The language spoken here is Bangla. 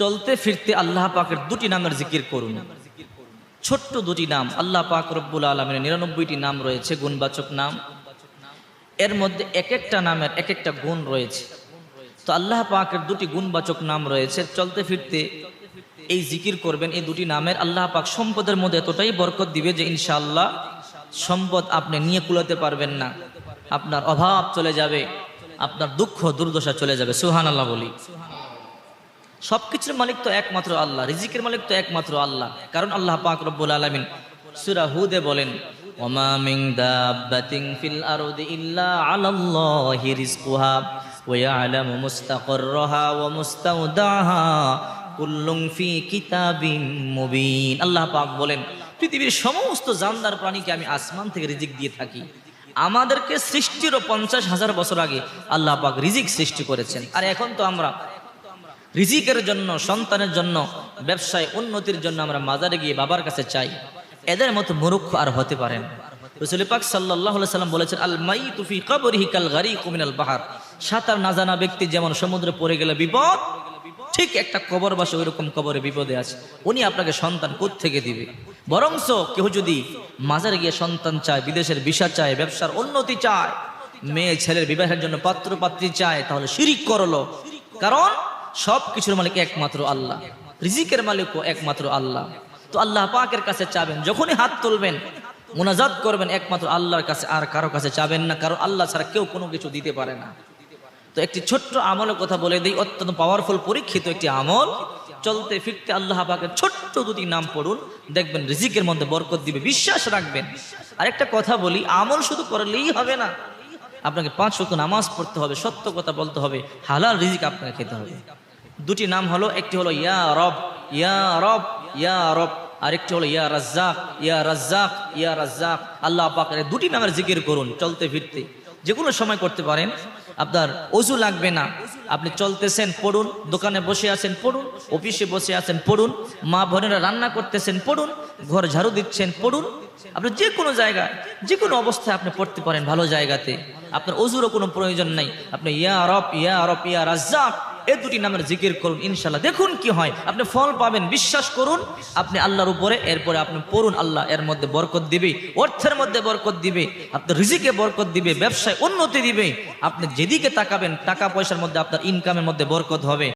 চলতে ফিরতে আল্লাহ পাকের দুটি নামের জিকির করুন। ছোট্ট দুটি নাম, আল্লাহ পাক রব্বুল আলমের নিরানব্বইটি নাম রয়েছে, গুণবাচক নাম। এর মধ্যে এক একটা নামের এক একটা গুণ রয়েছে। তো আল্লাহ পাকের দুটি গুণবাচক নাম রয়েছে, চলতে ফিরতে এই জিকির করবেন এই দুটি নামের। আল্লাহ পাক সম্পদের মধ্যে এতটাই বরকত দিবে যে ইনশাআল্লাহ সম্পদ আপনি নিয়ে কুলাতে পারবেন না। আপনার অভাব চলে যাবে, আপনার দুঃখ দুর্দশা চলে যাবে সুহান আল্লাহ বলি। সবকিছুর মালিক তো একমাত্র আল্লাহ, রিজিকের মালিক তো একমাত্র আল্লাহ। কারণ আল্লাহ পাক রব্বুল আলামিন সূরা হুদে বলেন মিন দাব্বাতিন ফিল আরদি ইল্লা আলাল্লাহি রিজকুহা, ওয়া ইয়ালামু মুস্তাকাররাহা ওয়া মুস্তাওদাহা কুল্লুম ফি কিতাবিন মুবিন। আল্লাহ পাক বলেন, পৃথিবীর সমস্ত জানদার প্রাণীকে আমি আসমান থেকে রিজিক দিয়ে থাকি। আমাদেরকে সৃষ্টিরও পঞ্চাশ হাজার বছর আগে আল্লাহ পাক রিজিক সৃষ্টি করেছেন। আর এখন তো আমরা রিজিকের জন্য, সন্তানের জন্য, ব্যবসায় উন্নতির জন্য আমরা মাজারে গিয়ে বাবার কাছে চাই। এদের মতো মুরুক্ষ আর হতে পারেন সাল্লাম বলেছেন তুফি গারি কুমিনাল সাঁতার ব্যক্তি যেমন সমুদ্রে পড়ে গেলে বিপদ, ঠিক একটা কবর বিপদে আছে। উনি আপনাকে সন্তান কেউ যদি মাজারে গিয়ে সন্তান চায়, বিদেশের চায়, ব্যবসার উন্নতি চায়, মেয়ে, ছেলের বিবাহের জন্য পাত্র পাত্রী চায়, তাহলে শিরিক করল। কারণ সব কিছুর মালিক একমাত্র আল্লাহ। রিজিকের মালিকও একমাত্র আল্লাহ। তো আল্লাহ পাকের কাছে চাবেন, যখনই হাত তুলবেন, মোনাজাত করবেন, একমাত্র আল্লাহর কাছে, আর কারও কাছে চাবেন না। কারণ আল্লাহ ছাড়া কেউ কোনো কিছু দিতে পারে না। তো একটি ছোট্ট আমলের কথা বলে দিই, অত্যন্ত পাওয়ারফুল পরীক্ষিত একটি আমল। চলতে ফিরতে আল্লাহ পাকের ছোট্ট দুটি নাম পড়ুন। দেখবেন রিজিকের মধ্যে বরকত দিবে, বিশ্বাস রাখবেন। আরেকটা কথা বলি, আমল শুধু করলেই হবে না। আপনাকে পাঁচ শত নামাজ পড়তে হবে, সত্য কথা বলতে হবে। হালাল রিজিক আপনাকে খেতে হবে। দুটি নাম হলো, একটি হলো ইয়া রব ইয়া রব ইয়া রব আরেকটি হলো ইয়া রাজ্জাক ইয়া রাজ্জাক ইয়া রাজ্জাক। আল্লাহ পাকের দুটি নামের জিকির করুন, চলতে ফিরতে। যে কোনো সময় করতে পারেন। আপনার অজু লাগবে না। আপনি চলতেছেন, পড়ুন, দোকানে বসে আছেন, পড়ুন, অফিসে বসে আছেন, পড়ুন, মা বোনেরা রান্না করতেছেন, পড়ুন, ঘর ঝাড়ু দিচ্ছেন, পড়ুন। আপনি যে কোনো জায়গায়, যে কোনো অবস্থায় আপনি পড়তে পারেন ভালো জায়গাতে। আপনার অজুরও কোনো প্রয়োজন নাই। আপনি ইয়া রব ইয়া রব, ইয়া রাজ্জাক এই দুটি নামের জিকির করুন ইনশাল্লাহ দেখুন কি হয়। আপনি ফল পাবেন, বিশ্বাস করুন। আপনি আল্লাহর উপরে, এরপরে আপনি পড়ুন, আল্লাহ এর মধ্যে বরকত দিবে, অর্থের মধ্যে বরকত দিবে আপনার রিজিকে বরকত দিবে, ব্যবসায় উন্নতি দিবে। আপনি যেদিকে তাকাবেন, টাকা পয়সার মধ্যে আপনার ইনকামের মধ্যে বরকত হবে।